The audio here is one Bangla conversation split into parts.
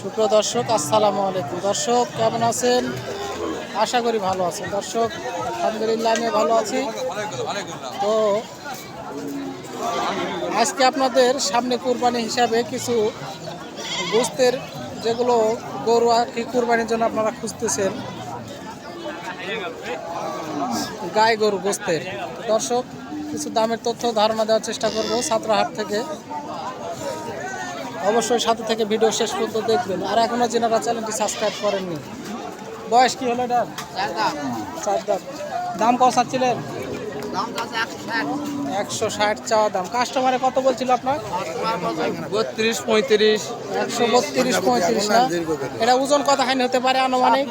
সুপ্রিয় দর্শক, আসসালামু আলাইকুম। দর্শক, কেমন আছেন? আশা করি ভালো আছেন। দর্শক, আলহামদুলিল্লাহ আমি ভালো আছি। তো, আজকে আপনাদের সামনে কুরবানি হিসাবে কিছু গোস্তের যেগুলো গরু আর কি কুরবানির জন্য আপনারা খুঁজতেছেন, গাই গরু গোস্তের। দর্শক, কিছু দামের তথ্য ধারণা দেওয়ার চেষ্টা করব ছাত্রহাট থেকে। অবশ্যই সাথে থেকে ভিডিও শেষ পর্যন্ত দেখবেন। আর এখনও যেনারা চ্যানেলটি সাবস্ক্রাইব করেননি বয়স কি হলো এটা চার দাম দাম কত চাচ্ছিলেন একশো ষাট। চাওয়া দাম। কাস্টমারে কত বলছিল আপনার? বত্রিশ পঁয়ত্রিশ। একশো বত্রিশ পঁয়ত্রিশ না? এটা ওজন কথা কতখানি হতে পারে আনুমানিক?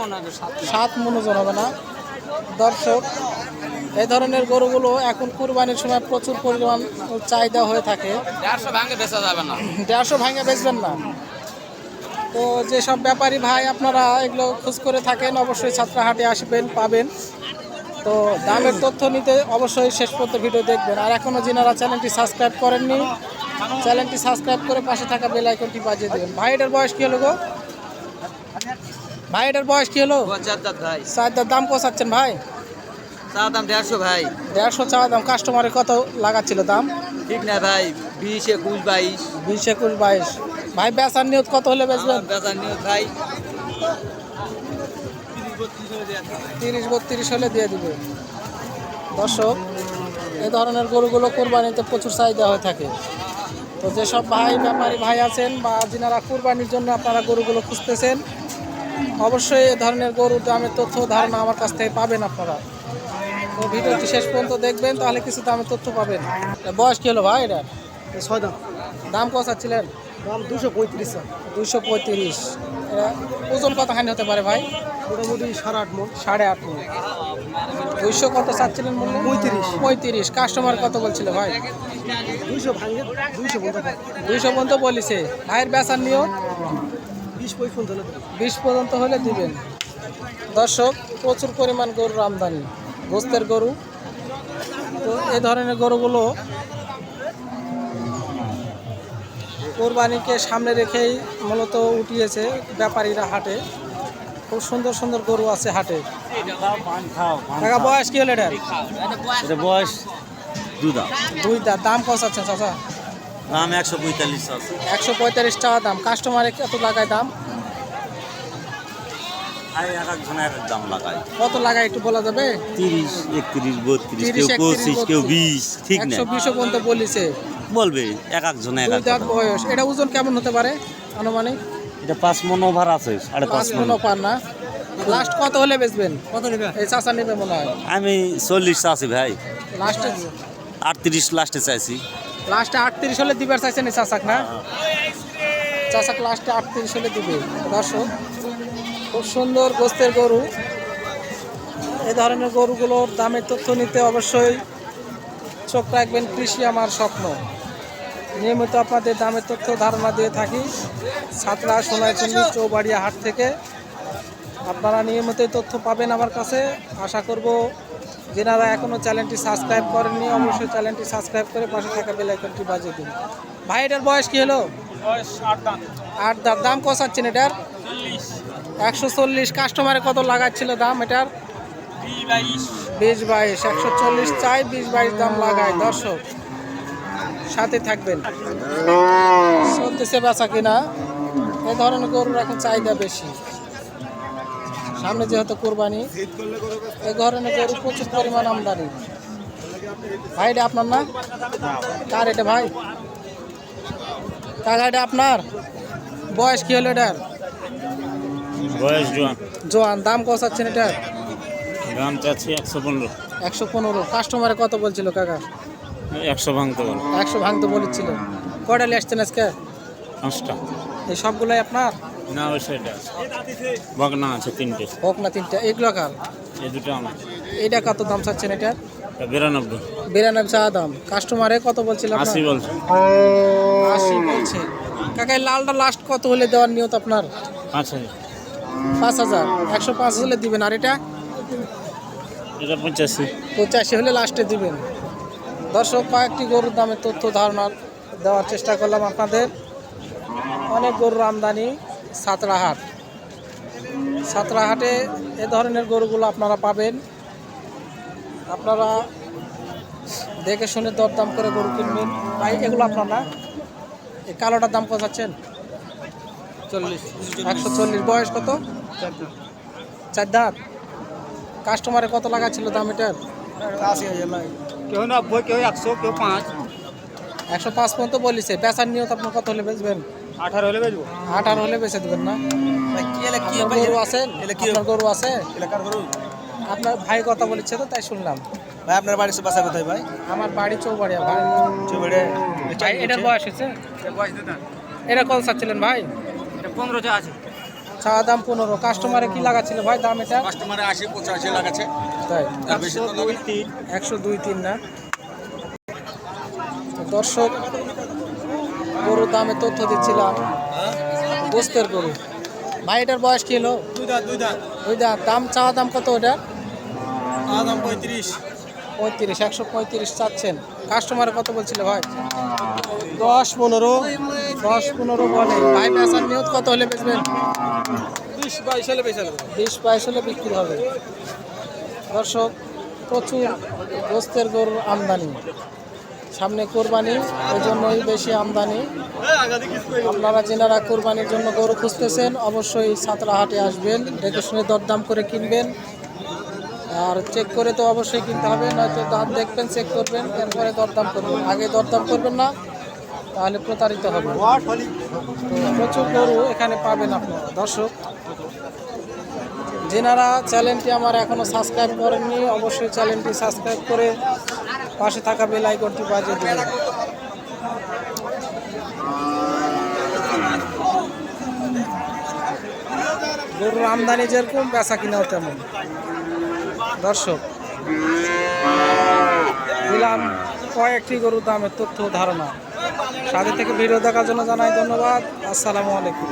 সাত মন ওজন হবে না? দর্শক এই ধরনের গরুগুলো এখন কুরবানির সময় প্রচুর পরিমাণ চাহিদা হয়ে থাকে। দেড়শো ভাঙে বেচা যাবে না। দেড়শো ভাঙে বেচবেন না। তো যেসব ব্যাপারী ভাই আপনারা এগুলো খোঁজ করে থাকেন অবশ্যই ছাত্রাহাটে আসবেন পাবেন। তো দামের তথ্য নিতে অবশ্যই শেষ পর্যন্ত ভিডিও দেখবেন। আর এখনও যিনারা চ্যানেলটি সাবস্ক্রাইব করেননি চ্যানেলটি সাবস্ক্রাইব করে পাশে থাকা বেল আইকনটি বাজিয়ে দেবেন। ভাই এটার বয়স কী হলো গো? ভাই এটার বয়স কী হলো? দাম কোসাচ্ছেন ভাই? চা দাম দেড়শো ভাই। দেড়শো চাওয়া দাম কাস্টমারের কত লাগাচ্ছিল দাম? ঠিক না ভাই বিশ একুশ বাইশ। বিশ একুশ বাইশ। ভাই বেচার নিয়ত কত হলে বেচবেন? বেচা নিউজ ভাই তিরিশ বত্রিশ হলে দিয়ে দিবে। দর্শক এই ধরনের গরুগুলো কোরবানিতে প্রচুর চাহিদা হয়ে থাকে। তো যেসব ভাই ব্যাপারী ভাই আছেন বা যিনারা কোরবানির জন্য আপনারা গরুগুলো খুঁজতেছেন অবশ্যই এ ধরনের গরুর দামের তথ্য ধারণা আমার কাছ থেকে পাবেন আপনারা। তো ভিডিওটি শেষ পর্যন্ত দেখবেন তাহলে কিছু দামের তথ্য পাবেন। বয়স কী হলো ভাই এটা? ছয় দাম। দাম কত চাচ্ছিলেন? দাম দুশো পঁয়ত্রিশ দুইশো পঁয়ত্রিশ। ওজন কতখানি হতে পারে ভাই? মোটামুটি সাড়ে আট মন। সাড়ে আট মণ। দুইশো কত চাচ্ছিলেন বললেন? পঁয়ত্রিশ। পঁয়ত্রিশ। কাস্টমার কত বলছিল ভাই? দুইশো ভাঙে দুইশো দুইশো পর্যন্ত বলিছে। ভাইয়ের বেচার নিয়েও বিশ পঁয়ত্রিশ বিশ পর্যন্ত হলে দিবেন। দর্শক প্রচুর পরিমাণ গরুর আমদানি। গোস্তের গরু। তো এই ধরনের গরুগুলো কোরবানিকে সামনে রেখেই মূলত উঠিয়েছে ব্যাপারীরা হাটে। খুব সুন্দর সুন্দর গরু আছে হাটে। টাকা বয়স কি হলো এটা বয়স দুই দা দাম কত আছে চাচা? দাম একশো পঁয়তাল্লিশ একশো পঁয়তাল্লিশ টাকা দাম। কাস্টমারে কত টাকায় দাম? আর এক একজন এক এক দাম লাগায় কত লাগায় একটু বলা যাবে? তিরিশ একত্রিশ বত্রিশ তিরিশ, কেউ পঁচিশ কেউ বিশ ঠিক না? একশো বিশও পর্যন্ত বলিছে। বলবে এক একজন এক বয়স। এটা ওজন কেমন হতে পারে আনুমানিক? এটা পাঁচ মন ওভার আছে সাড়ে পাঁচ মন। মনও না। লাস্ট কত হলে বেচবেন? কত নেবে? এই চাচা নেবে মনে হয়। আমি চল্লিশ আছি ভাই। লাস্টে আটত্রিশ লাস্টে চাইছি। লাস্টে আটত্রিশ হলে দিবার চাইছেন এই চাচাক না? চাচাক লাস্টে আটত্রিশ হলে দিবে। দর্শক খুব সুন্দর গোস্তের গরু। এ ধরনের গরুগুলোর দামের তথ্য নিতে অবশ্যই চোখ রাখবেন কৃষি আমার স্বপ্ন। নিয়মিত আপনাদের দামের তথ্য ধারণা দিয়ে থাকি। ছাত্রা সোনাইচন্ডী চৌবাড়িয়া হাট থেকে আপনারা নিয়মিত তথ্য পাবেন আমার কাছে। আশা করব যেনারা এখনও চ্যানেলটি সাবস্ক্রাইব করেননি অবশ্যই চ্যানেলটি সাবস্ক্রাইব করে পাশে থাকা বেল আইকনটি বাজিয়ে দিন। ভাই এটার বয়স কী হলো? আট দাম দাম কষাচ্ছেন এটার? একশো চল্লিশ কাস্টমারে কত লাগাচ্ছিল দাম এটার? বিশ বাইশ। একশো চল্লিশ চাই, বিশ বাইশ দাম লাগায়, দর্শক। সাথে থাকবেন। চলতেছে বেচা কিনা। এ ধরনের গরুর এখন চাহিদা বেশি। সামনে যেহেতু কোরবানি এ ধরনের গরু প্রচুর পরিমাণ আমদানি। ভাই, এটা আপনার না? কার এটা ভাই? কাকা এটা আপনার? বয়স কি হলো এটার? বয়স জোয়ান। জোয়ান দাম কষাচ্ছেন এটার দাম চাচ্ছি একশো পনেরো। একশো পনেরো। কাস্টমারে কত বলছিল কাকা? একশো ভাঙতে পারো একশো ভাঙতে বলেছিল। নিয়ে আসছেন আজকে? পাঁচটা। এই সবগুলাই আপনার? না ওই সাইডে আছে। আছে তিনটে। হোক না তিনটা। এগুলো কার? এই দুটো আমার। এইটা কত দাম চাচ্ছেন এটার বিরানব্বই। বিরানব্বই চা দাম। কাস্টমারে কত বলছিল আশি বলছে। আশি বলছে। কাকা লালটা লাস্ট কত হলে দেওয়ার নিয়ত আপনার? হাজার। পাঁচ হাজার একশো পাঁচ হলে দিবেন। আর এটা এটা পঁচাশি। পঁচাশি হলে লাস্টে দিবেন। দর্শক কয়েকটি গরুর দামের তথ্য ধারণা দেওয়ার চেষ্টা করলাম আপনাদের। অনেক গরুর আমদানি সাতরাহাট। সাতরাহাটে এ ধরনের গরুগুলো আপনারা পাবেন। আপনারা দেখে শুনে দরদাম করে গরু কিনবেন। ভাই এগুলো আপনার না এই কালোটার দাম কত যাচ্ছেন? চল্লিশ একশো চল্লিশ বয়স কত? চার দাঁত। কাস্টমারে কত লাগা ছিল দাম এটার? আশি হাজার লাগে। কেউ নব্বই কেউ একশো কেউ পাঁচ। একশো পাঁচ পর্যন্ত বলিছে। বেচার নিয়ত আপনার কত হলে বেচবেন? আঠারো হলে বেচবো। আঠারো হলে বেচে দেবেন না? কি এলে কি আপনার গরু আছে? আপনার গরু আছে? এলাকার গরু? আপনার ভাই কথা বলেছে তো তাই শুনলাম। ভাই আপনার বাড়ির বাসা কোথায় ভাই? আমার বাড়ি চৌবাড়িয়া ভাই। চুবেড়ে ভাই এটার বয়স হয়েছে? এটা কত চাচ্ছিলেন ভাই? পনেরো চা আছে। চা দাম পনেরো। কাস্টমারে কি লাগাচ্ছিল ভাই দাম এটা? কাস্টমারে আশি পঁচাশি লাগাচ্ছে। তাই। তার বেশি তো লাগবে তিন একশো দুই তিন না? দর্শক গরুর দামে তথ্য দিচ্ছিলাম গোস্তের গরু। ভাই এটার বয়স কি হলো? দুই দাঁত দুই দাঁত। ওই দা দাম চাওয়া দাম কত ওটা? দাম পঁয়ত্রিশ। পঁয়ত্রিশ একশো পঁয়ত্রিশ চাচ্ছেন। কাস্টমারে কত বলছিল ভাই? দশ পনেরো। দশ পনেরো বলে। ভাই বেচার নিয়ত কত হলে বেচবেন? বিশ বাইশ হলে লাগবে বিশ বাইশ হলে বিক্রি হবে। দর্শক প্রচুর গোস্তের গরুর আমদানি। সামনে কোরবানি ওই জন্যই বেশি আমদানি। আপনারা যেনারা কোরবানির জন্য গরু খুঁজতেছেন অবশ্যই সাতরাহাটে আসবেন দেখে শুনে দরদাম করে কিনবেন। আর চেক করে তো অবশ্যই কিনতে হবে, নয়তো দাম দেখবেন চেক করবেন, এরপরে দরদাম করবেন। আগে দরদাম করবেন না, তাহলে প্রতারিত হবে প্রচুর গরু এখানে পাবেন আপনারা। দর্শক, যেনারা চ্যানেলটি আমার এখনও সাবস্ক্রাইব করেননি, অবশ্যই চ্যানেলটি সাবস্ক্রাইব করে পাশে থাকা বেল আইকনটি বাজিয়ে দেবেন। গরুর আমদানি যেরকম, বেচা কিনাও তেমন। দর্শক, দিলাম কয়েকটি গরুর দামের তথ্য ধারণা। সাথে থেকে ভিডিও দেখার জন্য জানাই ধন্যবাদ। আসসালামু আলাইকুম।